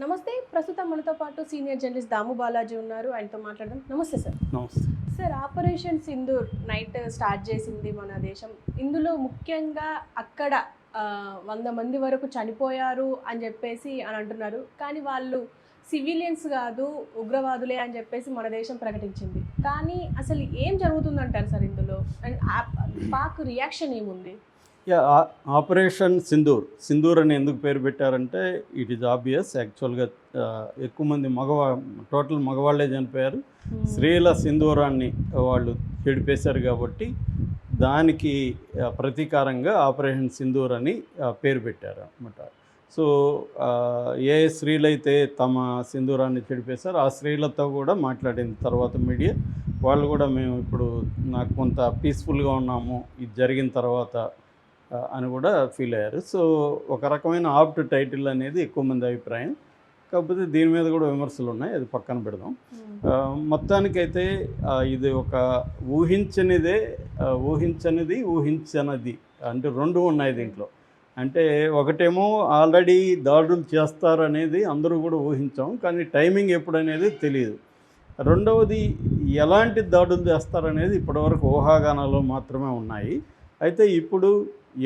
నమస్తే ప్రస్తుతం మనతో పాటు సీనియర్ జర్నలిస్ట్ దాము బాలాజీ ఉన్నారు. ఆయనతో మాట్లాడదాం. నమస్తే సార్. నమస్తే. Sir operation Sindoor night start చేసింది మన దేశం. ఇందులో ముఖ్యంగా అక్కడ వంద మంది వరకు చనిపోయారు అని చెప్పేసి అని అంటున్నారు. కానీ వాళ్ళు సివిలియన్స్ కాదు ఉగ్రవాదులే అని చెప్పేసి మన దేశం ప్రకటించింది. కానీ అసలు ఏం జరుగుతుందంటారు సార్ ఇందులో? అండ్ పాక్ రియాక్షన్ ఏముంది? ఆపరేషన్ సింధూర్. సింధూర్ అని ఎందుకు పేరు పెట్టారంటే ఇట్ ఈజ్ ఆబ్వియస్ యాక్చువల్గా ఎక్కువ మంది మగవా టోటల్ మగవాళ్ళే చనిపోయారు. స్త్రీల సింధూరాన్ని వాళ్ళు చెడిపేశారు కాబట్టి దానికి ప్రతీకారంగా ఆపరేషన్ సింధూర్ అని పేరు పెట్టారు అనమాట సో ఏ స్త్రీలైతే తమ సింధూరాన్ని చెడిపేశారో ఆ స్త్రీలతో కూడా మాట్లాడిన తర్వాత మీడియా వాళ్ళు కూడా మేము ఇప్పుడు నాకు కొంత పీస్ఫుల్గా ఉన్నాము ఇది జరిగిన తర్వాత అని కూడా ఫీల్ అయ్యారు. సో ఒక రకమైన ఆప్ట్ టైటిల్ అనేది ఎక్కువ మంది అభిప్రాయం. కాకపోతే దీని మీద కూడా విమర్శలు ఉన్నాయి. అది పక్కన పెడదాం. మొత్తానికైతే ఇది ఒక ఊహించనిదే ఊహించనిది ఊహించనిది అంటే రెండు ఉన్నాయి దీంట్లో. అంటే ఒకటేమో ఆల్రెడీ దాడులు చేస్తారు అనేది అందరూ కూడా ఊహించాం. కానీ టైమింగ్ ఎప్పుడు అనేది తెలియదు రెండవది ఎలాంటి దాడులు చేస్తారనేది ఇప్పటివరకు ఊహాగానాలు మాత్రమే ఉన్నాయి. అయితే ఇప్పుడు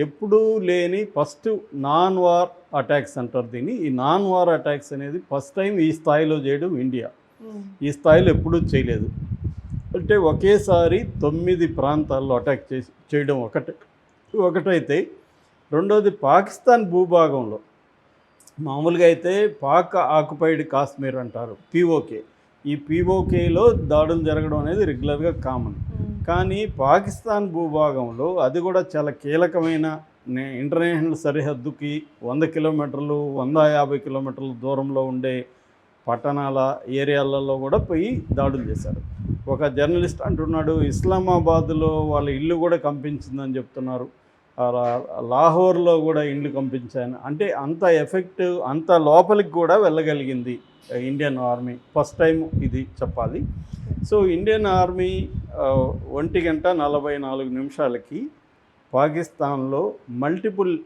ఎప్పుడూ లేని ఫస్ట్ నాన్ వార్ అటాక్స్ అంటారు దీన్ని. ఈ నాన్ వార్ అటాక్స్ అనేది ఫస్ట్ టైం ఈ స్థాయిలో చేయడం ఇండియా. ఈ స్థాయిలో ఎప్పుడూ చేయలేదు. అంటే ఒకేసారి తొమ్మిది ప్రాంతాల్లో అటాక్ చేసి చేయడం ఒకటి. ఒకటైతే రెండోది పాకిస్తాన్ భూభాగంలో. మామూలుగా అయితే పాక్ ఆక్యుపైడ్ కాశ్మీర్ అంటారు పీఓకే ఈ పీఓకేలో దాడులు జరగడం అనేది రెగ్యులర్గా కామన్. కానీ పాకిస్తాన్ భూభాగంలో అది కూడా చాలా కీలకమైన నే- ఇంటర్నేషనల్ సరిహద్దుకి వంద కిలోమీటర్లు వంద యాభై కిలోమీటర్ల దూరంలో ఉండే పట్టణాల ఏరియాలలో కూడా పోయి దాడులు చేశారు. ఒక జర్నలిస్ట్ అంటున్నాడు ఇస్లామాబాద్లో వాళ్ళ ఇల్లు కూడా కంపించిందని చెప్తున్నారు. లాహోర్లో కూడా ఇండ్లు కంపించాను అంటే అంత ఎఫెక్ట్ అంత లోపలికి కూడా వెళ్ళగలిగింది ఇండియన్ ఆర్మీ. ఫస్ట్ టైం ఇది చెప్పాలి. సో ఇండియన్ ఆర్మీ ఒంటి గంట నలభై నాలుగు నిమిషాలకి పాకిస్తాన్లో మల్టిపుల్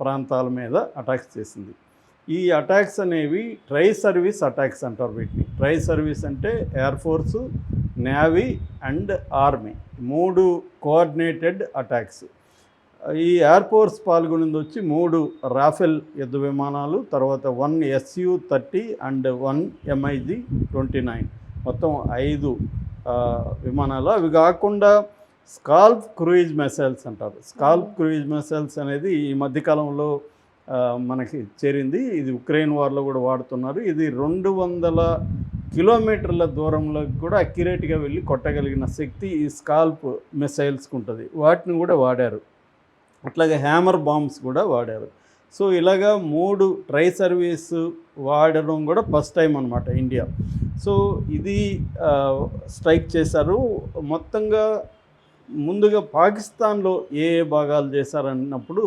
ప్రాంతాల మీద అటాక్స్ చేసింది. ఈ అటాక్స్ అనేవి ట్రై సర్వీస్ అటాక్స్ అంటారు వీటిని. ట్రై సర్వీస్ అంటే air force navy and army. మూడు కోఆర్డినేటెడ్ అటాక్స్. ఈ ఎయిర్ ఫోర్స్ పాల్గొనింది వచ్చి మూడు రాఫెల్ యుద్ధ విమానాలు తర్వాత one SU thirty and one MIG twenty nine మొత్తం ఐదు విమానాలు. అవి కాకుండా స్కాల్ప్ క్రూయిజ్ మిసైల్స్ అంటారు. స్కాల్ప్ క్రూయిజ్ మిసైల్స్ అనేది ఈ మధ్యకాలంలో మనకి చేరింది. ఇది ఉక్రెయిన్ వార్లో కూడా వాడుతున్నారు. ఇది రెండు వందల కిలోమీటర్ల దూరంలో కూడా అక్యురేట్గా వెళ్ళి కొట్టగలిగిన శక్తి ఈ స్కాల్ప్ మిసైల్స్కి ఉంటుంది వాటిని కూడా వాడారు. అట్లాగే హ్యామర్ బాంబ్స్ కూడా వాడారు. సో ఇలాగా మూడు ట్రై సర్వీస్ వాడడం కూడా ఫస్ట్ టైం అనమాట ఇండియా. సో ఇది స్ట్రైక్ చేశారు. మొత్తంగా ముందుగా పాకిస్తాన్లో ఏ ఏ భాగాలు చేశారన్నప్పుడు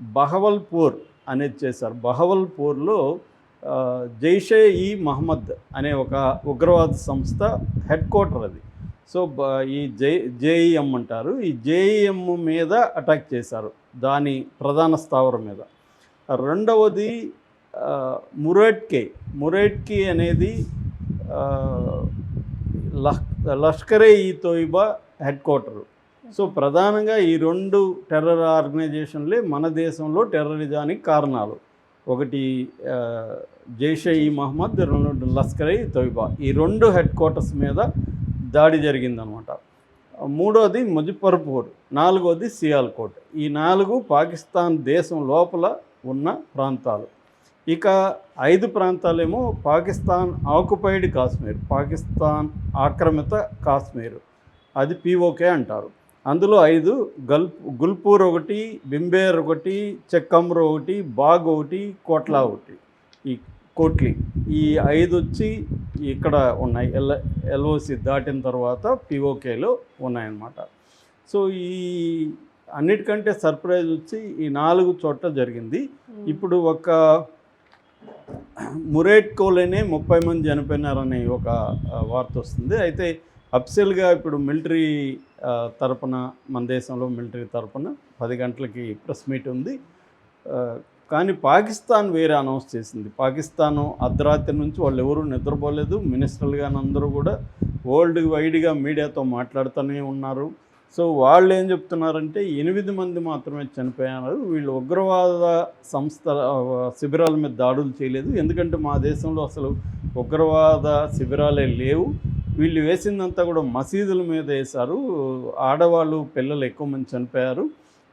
బహవల్పూర్ అనేది చేశారు. బహవల్పూర్లో జైషే ఈ మహమ్మద్ అనే ఒక ఉగ్రవాద సంస్థ హెడ్ క్వార్టర్ అది. సో ఈ జే జేఈఎం అంటారు. ఈ జేఈఎం మీద అటాక్ చేశారు. దాని ప్రధాన స్థావరం మీద. రెండవది మురేట్కే. మురేట్కే అనేది లష్కరే ఈ తోయిబా హెడ్ క్వార్టరు. సో ప్రధానంగా ఈ రెండు టెర్రర్ ఆర్గనైజేషన్లే మన దేశంలో టెర్రరిజానికి కారణాలు. ఒకటి జైషే ఈ మహమ్మద్ రెండు లష్కరే ఈ తోయిబా. ఈ రెండు హెడ్ క్వార్టర్స్ మీద దాడి జరిగిందనమాట. మూడోది ముజఫర్పూర్ నాలుగోది సియాల్కోట్ ఈ నాలుగు పాకిస్తాన్ దేశం లోపల ఉన్న ప్రాంతాలు. ఇక ఐదు ప్రాంతాలేమో పాకిస్తాన్ ఆక్యుపైడ్ కాశ్మీర్ పాకిస్తాన్ ఆక్రమిత కాశ్మీర్. అది పీఓకే అంటారు. అందులో ఐదు గల్ గుల్పూర్ ఒకటి బింబేర్ ఒకటి చెక్కమ్రో ఒకటి బాగ్ ఒకటి కోట్లా ఒకటి. ఈ కోట్లి. ఈ ఐదు వచ్చి ఇక్కడ ఉన్నాయి. ఎల్ ఎల్ఓసి దాటిన తర్వాత పిఓకేలో ఉన్నాయన్నమాట. సో ఈ అన్నిటికంటే సర్ప్రైజ్ వచ్చి ఈ నాలుగు చోట్ల జరిగింది. ఇప్పుడు ఒక మురేట్కోలోనే ముప్పై మంది చనిపోయినారనే ఒక వార్త వస్తుంది. అయితే అఫ్సెల్గా ఇప్పుడు మిలిటరీ తరపున మన దేశంలో మిలిటరీ తరపున పది గంటలకి ప్రెస్ మీట్ ఉంది. కానీ పాకిస్తాన్ వేరే అనౌన్స్ చేసింది. పాకిస్తాన్ అర్ధరాత్రి నుంచి వాళ్ళు ఎవరూ నిద్రపోలేదు. మినిస్టర్లు కానీ అందరూ కూడా వరల్డ్ వైడ్గా మీడియాతో మాట్లాడుతూనే ఉన్నారు. సో వాళ్ళు ఏం చెప్తున్నారంటే ఎనిమిది మంది మాత్రమే చనిపోయారు. వీళ్ళు ఉగ్రవాద సంస్థ శిబిరాల మీద దాడులు చేయలేదు. ఎందుకంటే మా దేశంలో అసలు ఉగ్రవాద శిబిరాలే లేవు. వీళ్ళు వేసిందంతా కూడా మసీదుల మీద వేశారు. ఆడవాళ్ళు పిల్లలు ఎక్కువ మంది చనిపోయారు.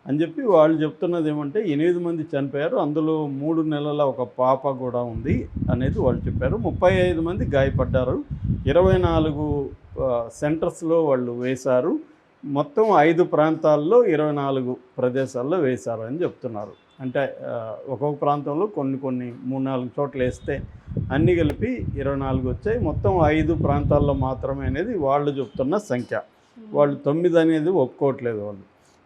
అని చెప్పి వాళ్ళు చెప్తున్నది ఏమంటే ఎనిమిది మంది చనిపోయారు అందులో మూడు నెలల ఒక పాప కూడా ఉంది అనేది వాళ్ళు చెప్పారు. ముప్పై ఐదు మంది గాయపడ్డారు. ఇరవై నాలుగు సెంటర్స్లో వాళ్ళు వేశారు. మొత్తం ఐదు ప్రాంతాల్లో ఇరవై నాలుగు ప్రదేశాల్లో వేశారు అని చెప్తున్నారు. అంటే ఒక్కొక్క ప్రాంతంలో కొన్ని కొన్ని మూడు నాలుగు చోట్ల వేస్తే అన్నీ కలిపి ఇరవై నాలుగు వచ్చాయి. మొత్తం ఐదు ప్రాంతాల్లో మాత్రమే అనేది వాళ్ళు చెప్తున్న సంఖ్య. వాళ్ళు తొమ్మిది అనేది ఒప్పుకోవట్లేదు వాళ్ళు.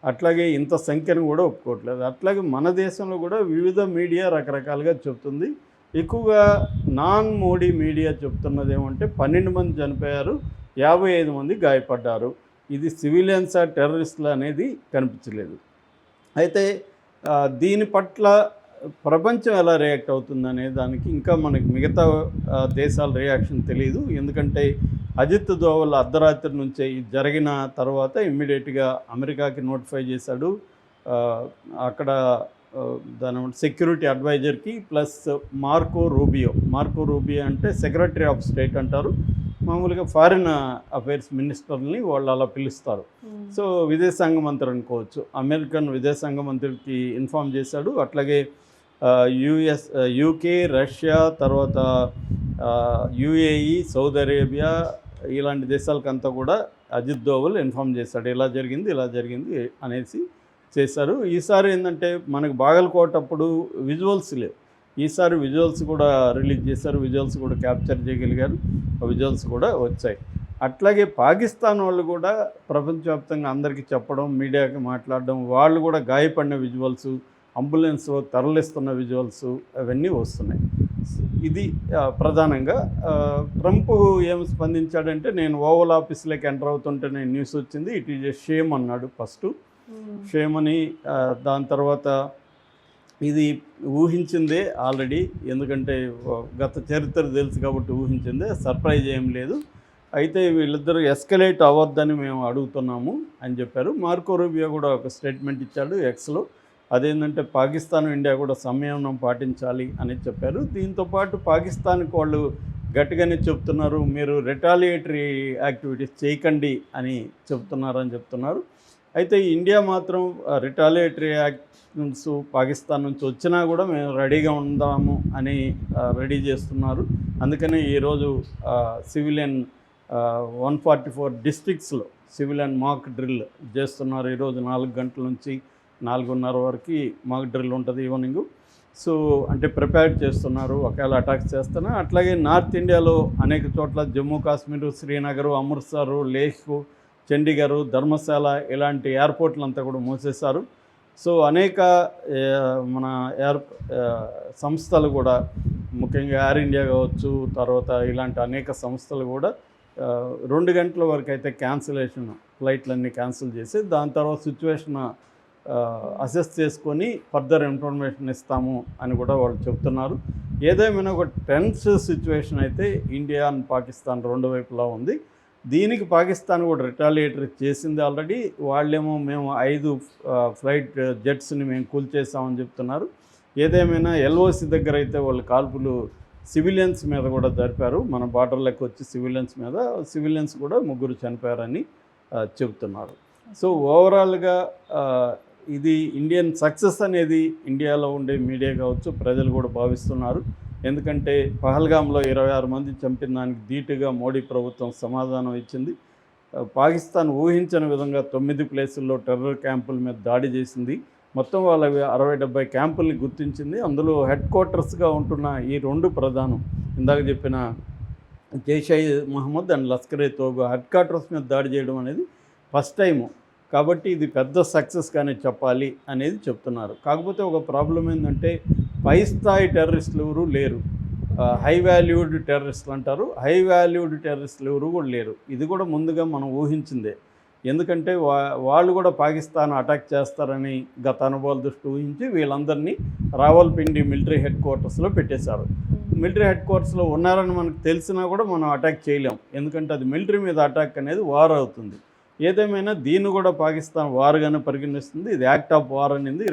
అట్లాగే ఇంత సంఖ్యను కూడా ఒప్పుకోవట్లేదు. అట్లాగే మన దేశంలో కూడా వివిధ మీడియా రకరకాలుగా చెప్తుంది. ఎక్కువగా నాన్ మోడీ మీడియా చెప్తున్నది ఏమంటే పన్నెండు మంది చనిపోయారు యాభై ఐదు మంది గాయపడ్డారు. ఇది సివిలియన్సా టెర్రరిస్టులు అనేది కనిపించలేదు. అయితే దీని పట్ల ప్రపంచం ఎలా రియాక్ట్ అవుతుంది అనే దానికి ఇంకా మనకి మిగతా దేశాల రియాక్షన్ తెలియదు ఎందుకంటే అజిత్ దోవల్ అర్ధరాత్రి నుంచే ఇది జరిగిన తర్వాత ఇమ్మీడియట్గా అమెరికాకి నోటిఫై చేశాడు. అక్కడ దాని security అడ్వైజర్కి plus Marco Rubio. Marco Rubio అంటే సెక్రటరీ ఆఫ్ స్టేట్ అంటారు. మామూలుగా ఫారిన్ అఫైర్స్ మినిస్టర్ని వాళ్ళు అలా పిలుస్తారు. సో విదేశాంగ మంత్రి అనుకోవచ్చు. అమెరికన్ విదేశాంగ మంత్రికి ఇన్ఫామ్ చేశాడు. అట్లాగే యుఎస్ యూకే రష్యా తర్వాత యుఏఈ సౌదీ అరేబియా ఇలాంటి దేశాలకంతా కూడా అజిత్ దోవల్ ఇన్ఫామ్ చేశాడు ఇలా జరిగింది ఇలా జరిగింది అనేసి చేశారు. ఈసారి ఏంటంటే మనకు బాగలకోటప్పుడు విజువల్స్ లేవు. ఈసారి విజువల్స్ కూడా రిలీజ్ చేశారు. విజువల్స్ కూడా క్యాప్చర్ చేయగలిగారు. ఆ విజువల్స్ కూడా వచ్చాయి. అట్లాగే పాకిస్తాన్ వాళ్ళు కూడా ప్రపంచవ్యాప్తంగా అందరికీ చెప్పడం మీడియాకి మాట్లాడడం వాళ్ళు కూడా గాయపడిన విజువల్స్ అంబులెన్స్ తరలిస్తున్న విజువల్స్ అవన్నీ వస్తున్నాయి. ఇది ప్రధానంగా. ట్రంప్ ఏం స్పందించాడంటే నేను ఓవల్ ఆఫీస్లోకి ఎంటర్ అవుతుంటే నేను న్యూస్ వచ్చింది ఇట్ ఈజ్ ఎ షేమ్ అన్నాడు ఫస్ట్. షేమ్ అని దాని తర్వాత ఇది ఊహించిందే ఆల్రెడీ ఎందుకంటే గత చరిత్ర తెలుసు కాబట్టి ఊహించిందే సర్ప్రైజ్ ఏం లేదు. అయితే వీళ్ళిద్దరూ ఎస్కలేట్ అవ్వద్దని మేము అడుగుతున్నాము అని చెప్పారు. మార్కో రూబియో కూడా ఒక స్టేట్మెంట్ ఇచ్చాడు ఎక్స్లో అదేంటంటే పాకిస్తాన్ ఇండియా కూడా సంయమనం పాటించాలి అని చెప్పారు. దీంతోపాటు పాకిస్తాన్కి వాళ్ళు గట్టిగానే చెప్తున్నారు మీరు రిటాలియేటరీ యాక్టివిటీస్ చేయకండి అని చెప్తున్నారని చెప్తున్నారు. అయితే ఇండియా మాత్రం రిటాలియేటరీ యాక్షన్స్ పాకిస్తాన్ నుంచి వచ్చినా కూడా మేము రెడీగా ఉందాము అని రెడీ చేస్తున్నారు. అందుకనే ఈరోజు సివిలియన్ వన్ ఫార్టీ ఫోర్ డిస్ట్రిక్ట్స్లో సివిలియన్ మాక్ డ్రిల్ చేస్తున్నారు. ఈరోజు నాలుగు గంటల నుంచి నాలుగున్నర వరకు మాకు డ్రిల్ ఉంటుంది ఈవినింగ్. సో అంటే ప్రిపేర్ చేస్తున్నారు. ఒకవేళ అటాక్స్ చేస్తున్నా అట్లాగే నార్త్ ఇండియాలో అనేక చోట్ల జమ్మూ కాశ్మీర్ శ్రీనగర్ అమృత్సర్ లేహ్ చండీగఢ్ ధర్మశాల ఇలాంటి ఎయిర్పోర్ట్లు అంతా కూడా మూసేశారు. సో అనేక మన ఎయిర్ సంస్థలు కూడా ముఖ్యంగా ఎయిర్ ఇండియా కావచ్చు తర్వాత ఇలాంటి అనేక సంస్థలు కూడా రెండు గంటల వరకు అయితే క్యాన్సిలేషన్ ఫ్లైట్లన్నీ క్యాన్సిల్ చేసి దాని తర్వాత సిచ్యువేషన్ అసెస్ చేసుకొని ఫర్దర్ ఇన్ఫర్మేషన్ ఇస్తాము అని కూడా వాళ్ళు చెప్తున్నారు ఏదేమైనా ఒక టెన్స్ సిచ్యువేషన్ అయితే ఇండియా అండ్ పాకిస్తాన్ రెండు వైపులా ఉంది. దీనికి పాకిస్తాన్ కూడా రిటాలియేటరీ చేసింది ఆల్రెడీ. వాళ్ళేమో మేము ఐదు ఫ్లైట్ జెట్స్ని మేము కూల్చేసామని చెప్తున్నారు. ఏదేమైనా ఎల్ఓసి దగ్గర అయితే వాళ్ళు కాల్పులు సివిలియన్స్ మీద కూడా జరిపారు. మన బార్డర్లకు వచ్చి సివిలియన్స్ మీద సివిలియన్స్ కూడా ముగ్గురు చనిపోయారని చెబుతున్నారు. సో ఓవరాల్గా ఇది ఇండియన్ సక్సెస్ అనేది ఇండియాలో ఉండే మీడియా కావచ్చు ప్రజలు కూడా భావిస్తున్నారు. ఎందుకంటే పహల్గాంలో ఇరవై ఆరు మంది చంపిన దానికి ధీటుగా మోడీ ప్రభుత్వం సమాధానం ఇచ్చింది. పాకిస్తాన్ ఊహించని విధంగా తొమ్మిది ప్లేసుల్లో టెర్రర్ క్యాంపుల మీద దాడి చేసింది. మొత్తం వాళ్ళ అరవై డెబ్బై క్యాంపుల్ని గుర్తించింది. అందులో హెడ్ క్వార్టర్స్గా ఉంటున్న ఈ రెండు ప్రధానం ఇందాక చెప్పిన Jaish Mohammed and Lashkar Toiba headquarters మీద దాడి చేయడం అనేది ఫస్ట్ టైము. కాబట్టి ఇది పెద్ద సక్సెస్ కానీ చెప్పాలి అనేది చెప్తున్నారు. కాకపోతే ఒక ప్రాబ్లం ఏంటంటే పై స్థాయి టెర్రరిస్టులు ఎవరు లేరు. హై వాల్యూడ్ టెర్రరిస్టులు అంటారు. హై వాల్యూడ్ టెర్రరిస్టులు ఎవరు కూడా లేరు. ఇది కూడా ముందుగా మనం ఊహించిందే. ఎందుకంటే వా వాళ్ళు కూడా పాకిస్తాన్ అటాక్ చేస్తారని గత అనుభవాల దృష్టి ఊహించి వీళ్ళందరినీ రావల్పిండి మిలిటరీ హెడ్ క్వార్టర్స్లో పెట్టేశారు. మిలిటరీ హెడ్ క్వార్టర్స్లో ఉన్నారని మనకు తెలిసినా కూడా మనం అటాక్ చేయలేం. ఎందుకంటే అది మిలిటరీ మీద అటాక్ అనేది వార్ అవుతుంది. ఏదేమైనా దీన్ని కూడా పాకిస్తాన్ వార్గానే పరిగణిస్తుంది. ఇది యాక్ట్ ఆఫ్ వార్ అనేది.